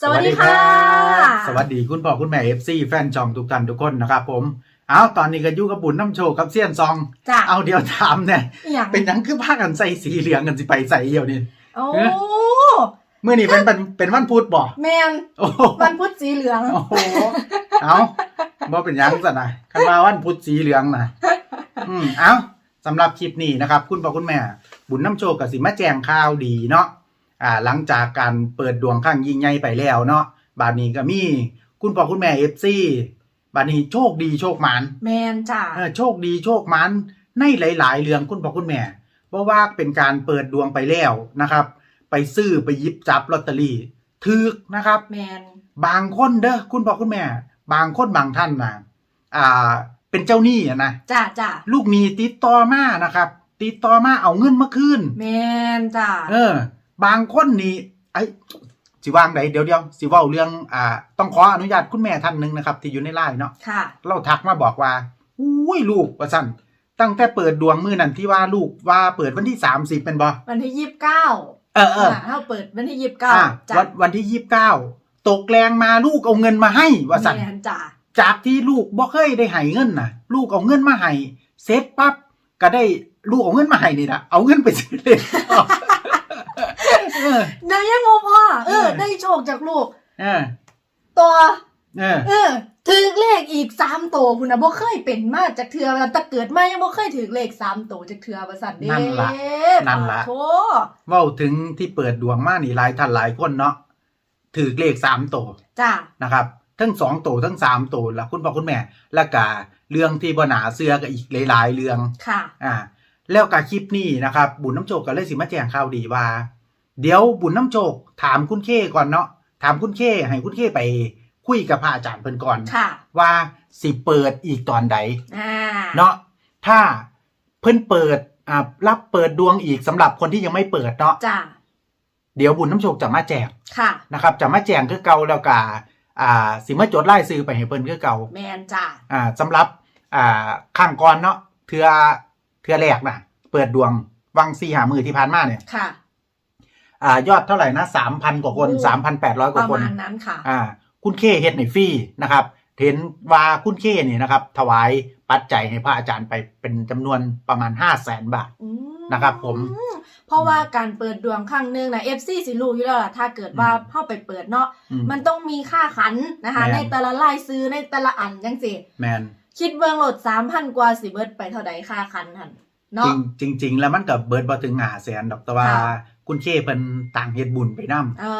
สวัสดีค่ะ สวัสดีคุณพ่อคุณแม่เอฟซีแฟนจองทุกท่านทุกคนนะครับผม เอาตอนนี้ก็อยู่กับบุญน้ำโชคกับเซียนซอง จ้ะเอาเดี๋ยวถามเนี่ยอหย่างเป็นหยังคือพากันใส่สีเหลืองกันสิไปใส่เอี่ยวนี่โอ้เอ๊ะเมื่อนี้เป็นเป็นเป็นวันพุธบ่แมนโอ้โหวันพุธสีเหลือง โอ้โหเอาบ่เป็นหยังซะนะคันว่าวันพุธสีเหลืองนะอืมเอาสำหรับคลิปนี้นะครับ คุณพ่อคุณแม่ บุญน้ำโชคกับสิมาแจ้งข่าวดีเนาะ อ่าหลังจากการเปิดดวงข้างยิ่งใหญ่ไปแล้วเนาะบาดนี้ก็มีคุณพ่อคุณแม่เอฟซีบาดนี้โชคดีโชคหมานแมนจ้ะเออโชคดีโชคหมันในหลาย ๆ เรื่องคุณพ่อคุณแม่เพราะว่าเป็นการเปิดดวงไปแล้วนะครับ ไปซื้อไปหยิบจับลอตเตอรี่ถึกนะครับ แมนบางคนเด้อคุณพ่อคุณแม่ บางคนบางท่านนะอ่า เป็นเจ้าหนี้อะนะจ้ะจ้ะลูกหนี้ติดต่อมานะครับ ติดต่อมาเอาเงินมาคืนแมนจ้ะเออ บางคนนี่ไอ้สิวางไหนเดี๋ยวเดี๋ยวสิเว่าเรื่องอ่า ต้องขออนุญาตคุณแม่ท่านหนึ่งนะครับ ที่อยู่ในไลน์เนาะค่ะ เราทักมาบอกว่าอุ้ยลูกว่าสั่นตั้งแต่เปิดดวงมือนั่นที่ว่าลูกว่าเปิดวันที่สามสิบเป็นบอวันที่ยี่สิบเก้าเออเออถ้าเปิดวันที่ยี่สิบเก้าอะจ้ะวันวันที่ยี่สิบเก้าตกแรงมาลูกเอาเงินมาให้ว่าสั่นแมนจ้ะจากที่ลูกบ่เคยได้ให้เงินน่ะ ลูกเอาเงินมาให้เสร็จปั๊บก็ได้ลูกเอาเงินมาให้นี่นะเอาเงินไปซื้อเลยเออ ได้ยังงงพ่อเออ ได้โชคจากลูกเออตัวเออ เออถือเลขอีกสามโตวคุณนะบ่เคยเป็นมาจากเทือแต่ตะเกิดมายังบ่เคยถือเลขสามโตวจากเทือประสันเด้นั่นล่ะนั่นล่ะ โธเว้าถึงที่เปิดดวงมานี่หลายท่านหลายคนเนาะถือเลขสามตัวจ้ะนะครับ ทั้งสองตัวทั้งสามตัวแล้วคุณพ่อคุณแม่ แล้วก็เรื่องที่บหนาเสื้อกับอีกหลาย ๆ เรื่อง ค่ะ อ่า แล้วกับคลิปนี้นะครับ บุญน้ำโจกก็เลยสิมาแจงข่าวดีว่า เดี๋ยวบุญน้ำโจกถามคุณเคก่อนเนาะถามคุณเคให้คุณเคไปคุยกับพระอาจารย์เพิ่นก่อนค่ะ ว่าสิเปิดอีกตอนใดอ่าเนาะถ้าเพิ่นเปิดอ่ารับเปิดดวงอีกสำหรับคนที่ยังไม่เปิดเนาะจ้ะเดี๋ยวบุญน้ำโชคจะมาแจกค่ะนะครับจะมาแจงคือเก่าแล้วก็อ่าสิมาจดไล่ซื้อไปให้เพิ่นคือเก่าแมนจ้ะอ่าสำหรับอ่าข้างก่อนเนาะเทือเทือแรกนะเปิดดวงวังซีหามือที่ผ่านมาเนี่ยค่ะ อ่ายอดเท่าไหร่นะสามพันกว่าคนโอ้สามพันแปดร้อยกปว่าระคนมาณนั้นค่ะอ่าคุณเคเฮ็ดในฟรีนะครับเห็นว่าคุณเคนี่นะครับ ถวายปัจจัยให้พระอาจารย์ไปเป็นจำนวนประมาณห้าแสนบาทอืมนะครับผม เพราะว่าการเปิดดวงครั้งหนึ่งนะ FC สิรู้อยู่แล้วล่ะถ้าเกิดว่าอืมเข้าไปเปิดเนาะอืมมันต้องมีค่าขันนะคะแม่นในแต่ละลายซื้อในแต่ละอันจังสิแมนคิดเบื้องโหลดสามพันกว่าสิเบิดไปเท่าใดค่าขันหันจเนาะริงจริงๆแล้วมันกับเบิร์ดบอถึงหาแสนดอกแต่ว่า ค่ะคุณเคเพิ่นต่างเฮ็ดบุญไปนำอ๋อ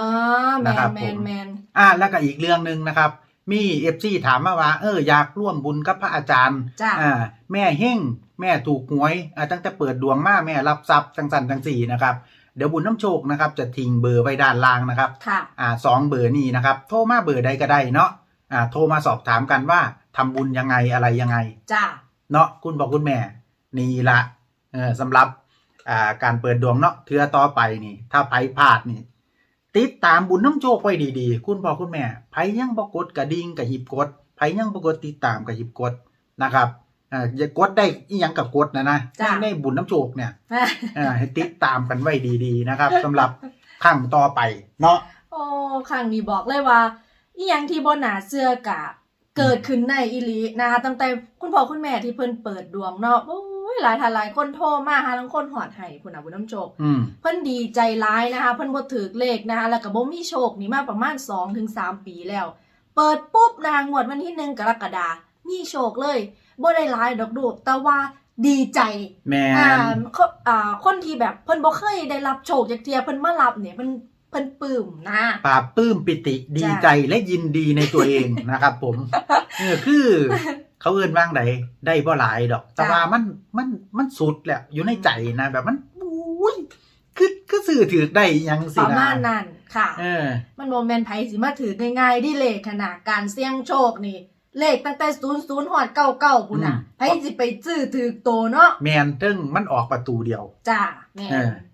แมนะครันบแมผมนแมนอ่าแล้วก็อีกเรื่องหนึ่งนะครับ มีเอฟซีถามมาว่า เอออยากร่วมบุญกับพระอาจารย์จ้ะอ่าแม่เฮงแม่ถูกหวยอ่าตั้งแต่เปิดดวงมาแม่รับทรัพย์จังสันจังสี่นะครับเดี๋ยวบุญน้ำโชคนะครับ จะทิ้งเบอร์ไว้ด้านล่างนะครับค่ะอ่าสองเบอร์นี้นะครับ โทรมาเบอร์ใดก็ได้เนาะอ่าโทรมาสอบถามกันว่าทำบุญยังไงอะไรยังไง จ้ะเนาะคุณบอกคุณแม่ นี่ละเออสำหรับ อ่าการเปิดดวงเนาะเทือต่อไปนี่ ถ้าไผพลาดนี่ ติดตามบุญน้ำโชคไว้ดีๆ คุณพ่อคุณแม่ไผยังบ่กดกระดิ่งกับหิบกดไผยังบ่กดติดตามกับหิบกดนะครับอ่าอย่ากดได้อีหยังกับกดนะนะจ้ะ ในบุญน้ำโชคเนี่ย อ่าให้ติดตามกันไว้ดีๆนะครับสำหรับครั้งต่อไปเนาะ โอ้ครั้งนี้บอกเลยว่าอีหยังที่บนหนาเสื้อกะ เกิดขึ้นในอีหลีนะคะตั้งแต่คุณพ่อคุณแม่ที่เพิ่นเปิดดวงเนาะโอ้ ยหลายท่านหลายคนโทรมาหาทั้งคนหอดให้คุณอาบุญน้ำโชคอืมเพิ่นดีใจร้ายนะคะ เพิ่นบ่ถือเลขนะคะแล้วก็บ่มีโชคนี่มาประมาณ2-3ถึง3ปีแล้ว เปิดปุ๊บนะคะงวดวันที่1กรกฎาคมมีโชคเลยบ่ได้หลายดอกดูกแต่ว่าดีใจแม่อ่านคนอ่าคนที่แบบเพิ่นบ่เคยได้รับโชคจากเทียเพิ่นมารับเนี่ยเพิ่นเพิ่นปลื้มนะ ปราบปลื้มปิติดีใจและยินดีในตัวเองนะครับผมเออคือ เขาเอิ้นว่างใดได้บ่หลายดอก แต่จ้ะว่ามันมันมันสุดแหละอยู่ในใจนะแบบมันอุ้ยคือคือสื่อถือได้อิหยังปสิระนะมาณนั้นค่ะเออมันโมเมนต์ไผสิมาถือง่ายๆที่เลขขนาดการเสี่ยงโชคนี่เลขตั้งแต่ศูนย์ศูนย์หอดเก้าเก้าปุ่นน่ะอืมไผสิไปซื้อถือโตเนาะแมนเทึงมันออกประตูเดียว จ้าแม่เออม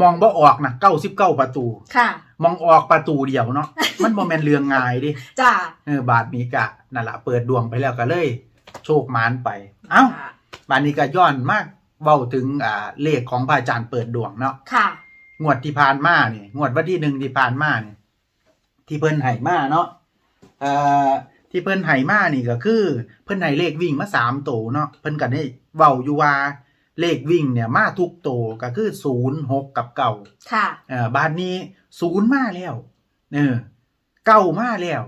มองบ่ออกนะ99ประตู ค่ะ มองออกประตูเดียวเนาะ มันบ่แม่นเรื่องง่ายดิ จ้าเออบาทนี้กะนั่นล่ะเปิดดวงไปแล้วก็เลย โชคมานไป เอ้าค่ะบานนี้ก็ย้อนมากเว้าถึงอ่าเลขของพระอาจารย์เปิดดวงเนาะ ค่ะ งวดที่ผ่านมานี่งวดวันที่หนึ่งที่ผ่านมานี่ที่เพิ่นไห้มาเนาะเอ่อที่เพิ่นไห้มานี่ก็คือ เพิ่นไห้เลขวิ่งมาสามตัวเนาะ เพิ่นก็ได้เว้าอยู่ว่า เลขวิ่งเนี่ยมาทุกตัวก็คือศูนย์หกกับเก่าค่ะเอ่อบ้านนี้ศูนย์มาแล้วเออเก้ามาแล้ว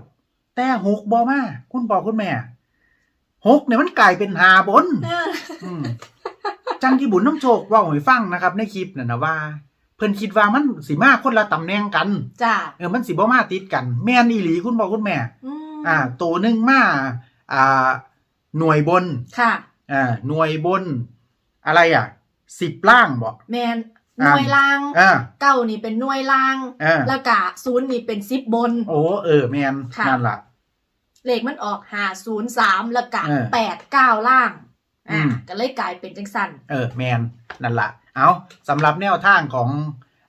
แต่หกบ่มาคุณพ่อคุณแม่หกเนี่ยมันกลายเป็นหาบนอืมจังที่บุญน้ำโชคเว่าให้ฟังนะครับ ในคลิปน่ะนะว่า เพิ่นคิดว่ามันสิมาคนละตำแหน่งกันจ้าเออมันสิบ่มาติดกัน แม่นอีหลีคุณพ่อคุณแม่อืมอ่า ตัวหนึงมาอ่า หน่วยบนค่ะอ่าหน่วยบน อะไรอะสิบล่างบ่แมนหน่วยลางอ่า เก้านี่เป็นหน่วยลางอ่าแล้วก็ศูนย์นี่เป็นสิบบน โอ้เออแม่นค่ะ นั่นล่ะ เลขมันออกหาศูนย์สามแล้วก็เออแปดเก้าล่างอือ่ามก็เลยกลายเป็นจังสันเออแมนนั่นละเอาสำหรับแนวทางของ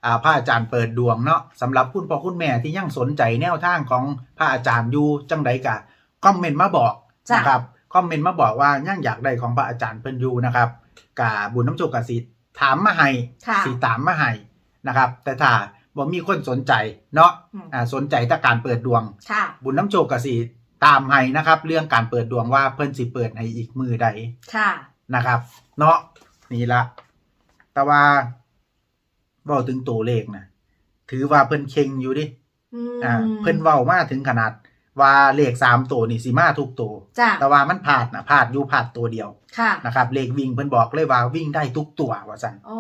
อ่าพระอาจารย์เปิดดวงเนาะสำหรับคุณพ่อคุณแม่ที่ยังสนใจแนวทางของพระอาจารย์อยู่จังใดกะคอมเมนต์มาบอกจ้ะนะครับคอมเมนต์มาบอกว่ายังอยากได้ของพระอาจารย์เพิ่นอยู่นะครับ กะบุญน้ำโจกกสิถามมาให้ค่ะสีตามมาให้นะครับ แต่ถ้าบ่มีคนสนใจเนาะอืมอ่าสนใจแต่การเปิดดวงค่ะบุญน้ำโจกกสิตามให้นะครับ เรื่องการเปิดดวงว่าเพิ่นสิเปิดให้อีกมือใดค่ะนะครับ เนาะนี่ละแต่ว่าเว้าถึงตัวเลขนะถือว่าเพิ่นเค็งอยู่ดิอืมอ่าเพิ่นเว้ามาถึงขนาด ว่าเลขสามตัวนี่สิมาทุกตัวจ้าแต่ว่ามันพลาดนะพลาดอยู่พลาดตัวเดียวค่ะนะครับเลขวิ่งเพิ่นบอกเลยว่าวิ่งได้ทุกตัวว่าซั่นอ๋อ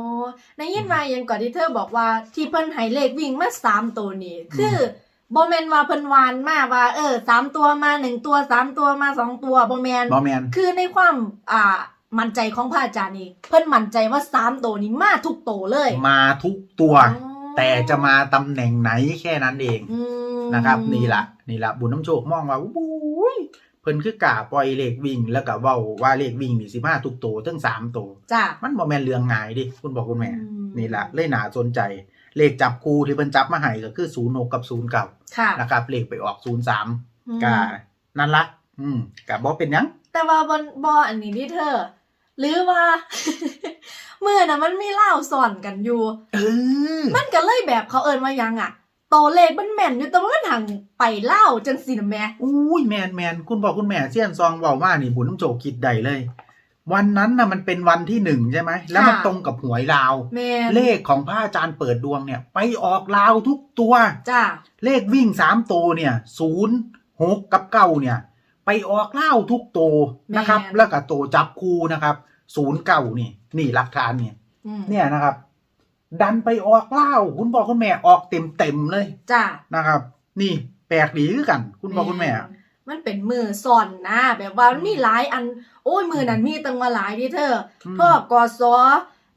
ในยินมายังก่อนที่เธอบอกว่าที่เพิ่นให้เลขวิ่งมาสามตัวนี่คือโบแมนว่าเพิ่นวานมาว่าเออสามตัวมาหนึ่งตัวสามตัวมาสองตัวโบแมนบ่แม่นคือในความอ่ามั่นใจของพระอาจารย์นี่เพิ่นมั่นใจว่าสามตัวนี้มาทุกตัวเลย มาทุกตัวอ๋อ แต่จะมาตำแหน่งไหนแค่นั้นเองอืมนะครับ นี่ละนี่ละบุญน้ำโชคมองว่าอุ้ยเพิ่นคือกาปล่อยเลขวิ่ง แล้วก็เว้าว่าเลขวิ่งนี่สิมาทุกตัวทั้งสามตัวจ้ามันบ่แม่นเรื่องง่ายดิ คุณบอกคุณแม่อืมนี่ละเลยน่าสนใจ เลขจับคู่ที่เพิ่นจับมาให้ก็คือ06กับ09ค่ะนะครับ เลขไปออกอืม03ก็นั่นละ อืมก็บ่เป็นหยังแต่ว่าบนบออันนี้ที่เธอ หรือว่า เมื่อน่ะมันมีเล่าซ่อนกันอยู่ เออ มันก็เลยแบบเขาเอินว่ายังอะโตวเลขมันแม่นอยู่แต่ว่ามันหังไปเล่าจังสินะแม่ อุ้ยแมนแมนคุณบอกคุณแม่เสี้ยนซองเว้ามานี่บุญน้ำโจกคิดได้เลย วันนั้นน่ะมันเป็นวันที่หนึ่งใช่ไหม แล้วมันค่ะ ตรงกับหวยลาว แม่นเลขของพระอาจารย์เปิดดวงเนี่ย ไปออกลาวทุกตัว จ้าเลขวิ่งสามตัวเนี่ยศูนย์หกกับเก้าเนี่ย ไปออกเล่าวทุกตัวนะครับแล้วก็ตัวจับคู่นะครับศูนย์เก้านี่ นี่หลักฐานเนี่ย อืมเนี่ยนะครับ ดันไปออกเล่าวคุณพ่อคุณแม่ออกเต็มเต็มๆเลยจ้านะครับ นี่แปลกดีคือกัน คุณพ่อคุณแม่ มันเป็นมือซ่อนนะ แบบว่ามันมีหลายอัน โอ้ยมือนั้นมีตั้งมาหลายที่เธออืมพ่อกอสอ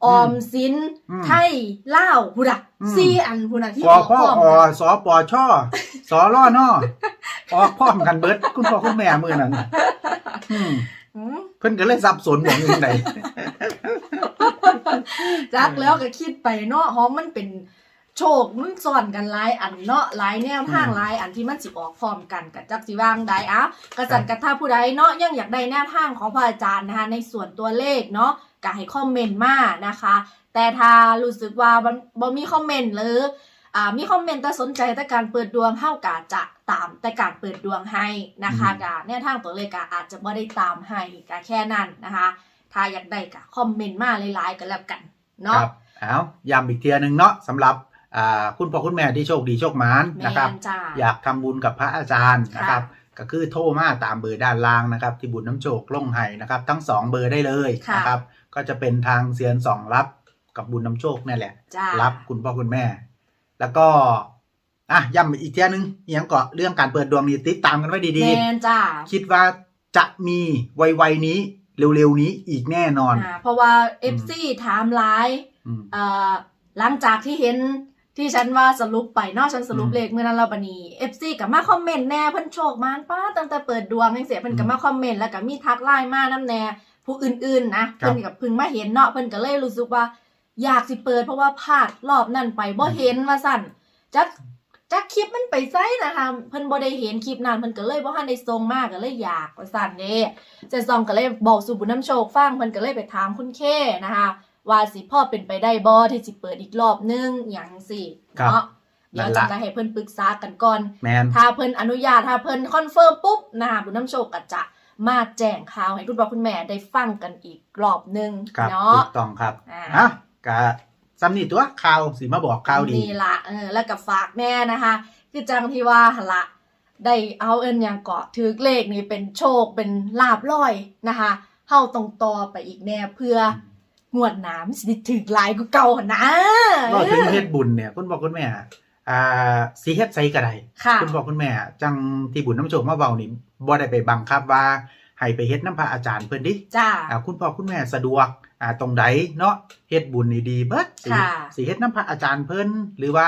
ออมสินอืมไทยเล่าวพุดะอืมสี่อันพุดะที่ปอพ่อพร้มอกัน สอปอช่อสอล่อนอ ออกพร้อมกันเบิดคุณพ่อคุณแม่มือนั้นอืมอืมเพิ่นก็เลยสับสนบอกยังไงจักแล้วก็คิดไปเนาะหอมมันเป็นโชคมันซ่อนกันหลายอันเนาะหลายแนวทางอืมหลายอันที่มันสิออกพร้อมกันกับจักสิวางใดอะกระสันกระท่าผู้ใดเนาะยังอยากได้แนวทางของพระอาจารย์นะคะในส่วนตัวเลขเนาะก็ให้คอมเมนต์มานะคะ แต่ถ้ารู้สึกว่าบ่บ่มีคอมเมนต์หรืออ่า มีคอมเมนต์แต่สนใจแต่การเปิดดวงเฮากะจะตามแต่การเปิดดวงให้นะคะอืมกะแนวทางตัวเลขกะอาจจะบ่ได้ตามให้กะแค่นั้นนะคะ ถ้าอยากได้กะคอมเมนต์มาหลายๆกันแล้วกันคเนาะรับเอาย้ำอีกเทียหนึ่งเนาะสำหรับอ่าคุณพ่อคุณแม่ที่โชคดีโชคหมานแมนะครับนจ้าอยากทำบุญกับพระอาจารย์ค่ะนะครับก็คือโทรมาตามเบอร์ด้านล่างนะครับ ที่บุญน้ำโชคลงให้นะครับ ทั้งสองเบอร์ได้เลยค่ะนะครับ ก็จะเป็นทางเซียนสองรับกับบุญน้ำโชคนี่แหละจ้ารับคุณพ่อคุณแม่ แล้วก็อะย้ำอีกเทียหนึงเอียงเกาะเรื่องการเปิดดวงนี้ติดตามกันไว้ดีแมนจ้าๆ คิดว่าจะมีไวๆนี้เร็วๆนี้อีกแน่นอน อ่าเพราะว่าอืม FC ถามหลายอืม เอ่อหลังจากที่เห็นที่ฉันว่าสรุปไปเนอกฉันสรุปอืมเลขเมื่อนั้นเราบันี FC กับมาคอมเมนต์แน่เพิ่นโชคมานป้าตั้งแต่เปิดดวงจังเสียเพิ่นก็อืมมาคอมเมนต์แล้วก็มีทักไลน์มานํแน่ผู้อื่นๆนะ ครัเพิ่บนกับเพิ่งมาเห็นเนาะเพิ่นก็เลยรู้สึกว่า อยากสิเปิดเพราะว่าพลาดรอบนั้นไปบ่เห็นว่าสั่นจักจักคลิปมันไปไซนะคะเพิ่นบ่ได้เห็นคลิปนั้นเพิ่นก็เลยบ่ทันได้ส่งมาก็เลยอยากว่าสั่นเด้เจซองก็เลยบอกสู่บุญน้ำโชคฟังเพิ่นก็เลยไปถามคุณเคนะคะว่าสิพ่อเป็นไปได้บ่ที่สิเปิดอีกรอบนึงอย่างสิครับเนาะเดี๋ยวนั่นจะล่ะได้ให้เพิ่นปรึกษากันก่อนแมนถ้าเพิ่นอนุญาตถ้าเพิ่นคอนเฟิร์มปุ๊บนะคะบุญน้ำโชคก็จะมาแจ้งข่าวให้คุณพ่อคุณแม่ได้ฟังกันอีกรอบหนึงครับเนาะถูกต้องครับอ่าอะ กะซ้ำนี่ตัวข่าวสิมาบอกข่าวดีนี่ละเออแล้วก็ฝากแม่นะคะ คือจังที่ว่าหนละได้เอาเอินอย่างเกาะถือเลขนี่เป็นโชคเป็นลาบลอยนะคะเฮาตรงต่อไปอีกแน่เพื่องวดหน้ำสิได้ถือหลายกูเก่าหั่นนะก็ถึงเฮ็ดบุญเนี่ยคุณบอกคุณแม่อ่าสีเฮ็ดใส่กระไดค่ะคุณบอกคุณแม่ จังที่บุญน้ำโชคมาเบานี่บ่ได้ไปบังคับว่าให้ไปเฮ็ดน้ำพระอาจารย์เพิ่นดิจ้าอ่าคุณพ่อคุณแม่สะดวก อ่าตรงใดเนาะเฮ็ดบุญนี่ดีเบิดสิค่ะ สิเฮ็ดน้ำพระอาจารย์เพิ่นหรือว่า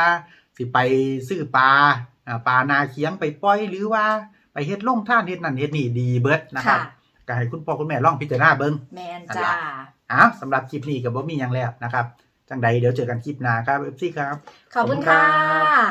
สิไปซื้อปลาอ่าปลานาเคียงไปปล่อยหรือว่าไปเฮ็ดลงท่านเฮ็ดนั่นเฮ็ดนี่ดีเบิดนะครับค่ะก็ให้คุณพ่อคุณแม่ลองพิจารณาเบิ่ง แมนนั่นจ้าล่ะอ้าวสำหรับคลิปนี้ก็บ่มีหยังแล้วนะครับ จังใดเดี๋ยวเจอกันคลิปหน้าครับ FC ครับ ขอบคุณขอบคุณครัค่ะ